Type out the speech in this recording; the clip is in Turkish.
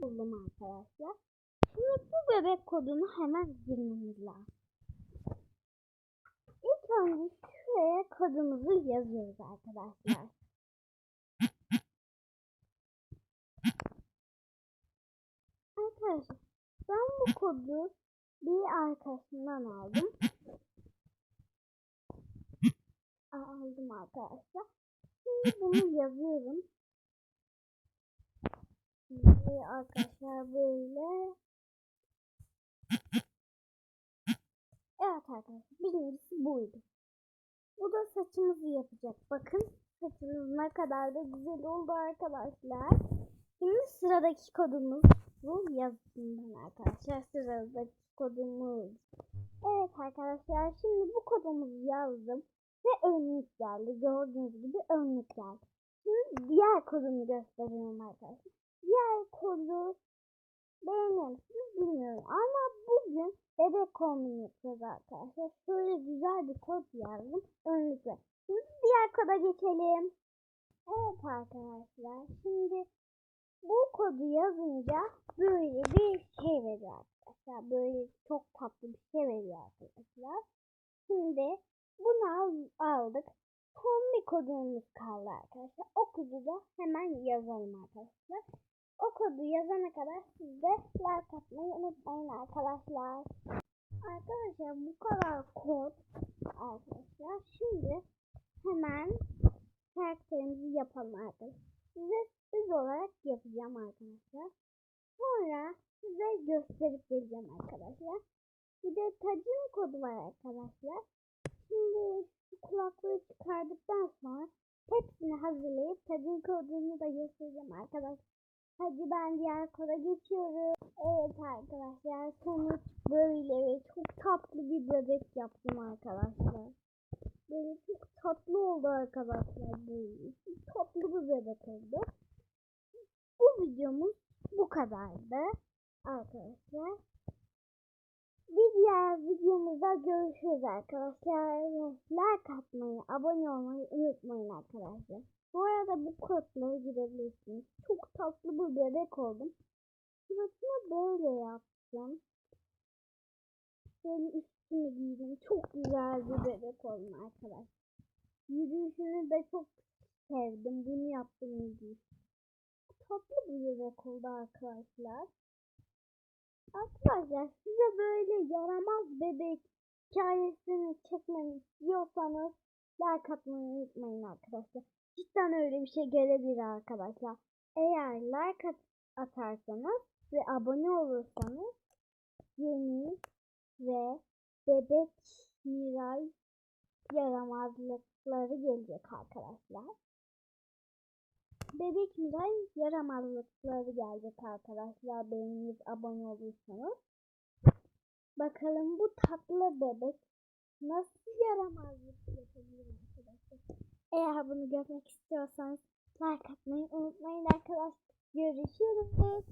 buldum arkadaşlar. Şimdi bu bebek kodunu hemen girmemiz lazım. İlk önce şuraya kodumuzu yazıyoruz arkadaşlar. Arkadaşlar ben bu kodu bir arkadaşımdan aldım. Aldım arkadaşlar. Şimdi bunu yazıyorum. Arkadaşlar böyle. Evet arkadaşlar birincisi buydu. Bu da saçımızı yapacak. Bakın saçımız ne kadar da güzel oldu arkadaşlar. Şimdi sıradaki kodumuz bu yazısından arkadaşlar. Sıradaki kodumuz. Evet arkadaşlar şimdi bu kodumuzu yazdım. Ve önlük geldi. Gördüğünüz gibi önlük geldi. Şimdi diğer kodumu gösteriyorum arkadaşlar. Diğer kodu beğenir misiniz bilmiyorum. Ama bugün bebek kombini yapacağız arkadaşlar. Şöyle güzel bir kod yazdım. Önlükle. Şimdi diğer koda geçelim. Evet arkadaşlar. Şimdi bu kodu yazınca böyle bir şey veriyor arkadaşlar. Böyle çok tatlı bir şey veriyor arkadaşlar. Şimdi bunu al- aldık. Son bir kodumuz kaldı arkadaşlar. O kodu da hemen yazalım arkadaşlar. O kodu yazana kadar siz de like atmayı unutmayın arkadaşlar. Arkadaşlar bu kadar kod arkadaşlar. Şimdi hemen karakterimizi yapalım arkadaşlar. Size sürpriz olarak yapacağım arkadaşlar. Sonra size gösterip geleceğim arkadaşlar. Bir de tacın kodu var arkadaşlar. Şimdi kulaklığı çıkardıktan sonra hepsini hazırlayıp tacın kodunu da göstereceğim arkadaşlar. Hadi ben diğer koda geçiyorum. Evet arkadaşlar sonuç böyle ve çok tatlı bir bebek yaptım arkadaşlar. Böyle çok tatlı oldu arkadaşlar böyle. Çok tatlı bir bebek oldu. Bu videomuz bu kadardı arkadaşlar. Bir diğer videomuzda görüşürüz arkadaşlar. Like atmayı, abone olmayı unutmayın arkadaşlar. Bu arada bu kodlara girebilirsiniz. Çok tatlı bir bebek oldum. Suratını böyle yaptım. Böyle üstünü giydim. Çok güzel bir bebek oldum arkadaşlar. Yürüyüşünü de çok sevdim. Bunu yaptım yürüyüş. Tatlı bir bebek oldu arkadaşlar. Arkadaşlar size böyle yaramaz bebek hikayesini çekmemi istiyorsanız like atmayı unutmayın arkadaşlar. Cidden öyle bir şey gelebilir arkadaşlar. Eğer like at atarsanız ve abone olursanız yeni ve bebek Miray yaramazlıkları gelecek arkadaşlar. Bebek Miray yaramazlıkları gelecek arkadaşlar. Beğenip abone olursanız. Bakalım bu tatlı bebek nasıl yaramazlık yapabilir arkadaşlar. Eğer bunu görmek istiyorsanız like atmayı unutmayın arkadaşlar. Görüşürüz.